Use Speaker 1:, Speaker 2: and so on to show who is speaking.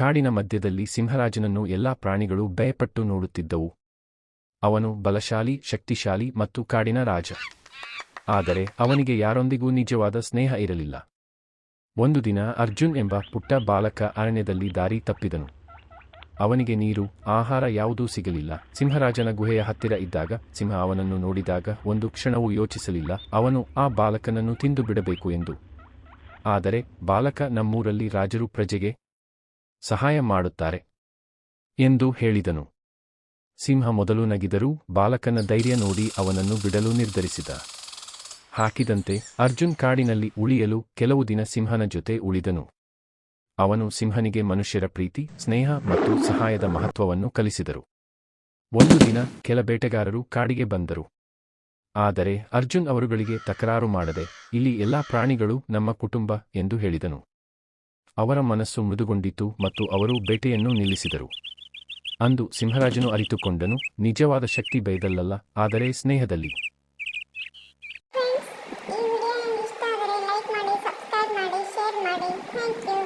Speaker 1: ಕಾಡಿನ ಮಧ್ಯದಲ್ಲಿ ಸಿಂಹರಾಜನನ್ನು ಎಲ್ಲಾ ಪ್ರಾಣಿಗಳು ಭಯಪಟ್ಟು ನೋಡುತ್ತಿದ್ದವು. ಅವನು ಬಲಶಾಲಿ, ಶಕ್ತಿಶಾಲಿ ಮತ್ತು ಕಾಡಿನ ರಾಜ. ಆದರೆ ಅವನಿಗೆ ಯಾರೊಂದಿಗೂ ನಿಜವಾದ ಸ್ನೇಹ ಇರಲಿಲ್ಲ. ಒಂದು ದಿನ ಅರ್ಜುನ್ ಎಂಬ ಪುಟ್ಟ ಬಾಲಕ ಅರಣ್ಯದಲ್ಲಿ ದಾರಿ ತಪ್ಪಿದನು. ಅವನಿಗೆ ನೀರು, ಆಹಾರ ಯಾವುದೂ ಸಿಗಲಿಲ್ಲ. ಸಿಂಹರಾಜನ ಗುಹೆಯ ಹತ್ತಿರ ಇದ್ದಾಗ ಸಿಂಹ ಅವನನ್ನು ನೋಡಿದಾಗ ಒಂದು ಕ್ಷಣವೂ ಯೋಚಿಸಲಿಲ್ಲ. ಅವನು ಆ ಬಾಲಕನನ್ನು ತಿಂದು ಬಿಡಬೇಕು ಎಂದು. ಆದರೆ ಬಾಲಕ ನಮ್ಮೂರಲ್ಲಿ ರಾಜರು ಪ್ರಜೆಗೆ ಸಹಾಯ ಮಾಡುತ್ತಾರೆ. ಎಂದು ಹೇಳಿದನು. ಸಿಂಹ ಮೊದಲು ನಗಿದರೂ ಬಾಲಕನ ಧೈರ್ಯ ನೋಡಿ ಅವನನ್ನು ಬಿಡಲು ನಿರ್ಧರಿಸಿದ. ಹಾಕಿದಂತೆ ಅರ್ಜುನ್ ಕಾಡಿನಲ್ಲಿ ಉಳಿಯಲು ಕೆಲವು ದಿನ ಸಿಂಹನ ಜೊತೆ ಉಳಿದನು. ಅವನು ಸಿಂಹನಿಗೆ ಮನುಷ್ಯರ ಪ್ರೀತಿ, ಸ್ನೇಹ ಮತ್ತು ಸಹಾಯದ ಮಹತ್ವವನ್ನು ಕಲಿಸಿದರು. ಒಂದು ದಿನ ಕೆಲ ಬೇಟೆಗಾರರು ಕಾಡಿಗೆ ಬಂದರು. ಆದರೆ ಅರ್ಜುನ್ ಅವರುಗಳಿಗೆ ತಕರಾರು ಮಾಡದೆ, ಇಲ್ಲಿ ಎಲ್ಲಾ ಪ್ರಾಣಿಗಳು ನಮ್ಮ ಕುಟುಂಬ ಎಂದು ಹೇಳಿದನು. ಅವರ ಮನಸ್ಸು ಮೃದುಗೊಂಡಿತು ಮತ್ತು ಅವರು ಬೇಟೆಯನ್ನು ನಿಲ್ಲಿಸಿದರು. ಅಂದು ಸಿಂಹರಾಜನು ಅರಿತುಕೊಂಡನು, ನಿಜವಾದ ಶಕ್ತಿ ಬೈದಲ್ಲಲ್ಲ ಆದರೆ ಸ್ನೇಹದಲ್ಲಿ.
Speaker 2: ಈ ಮಾಡಿ, ಸಬ್ಸ್ಕ್ರೈಬ್ ಶೇರ್ ಥ್ಯಾಂಕ್ ಯು.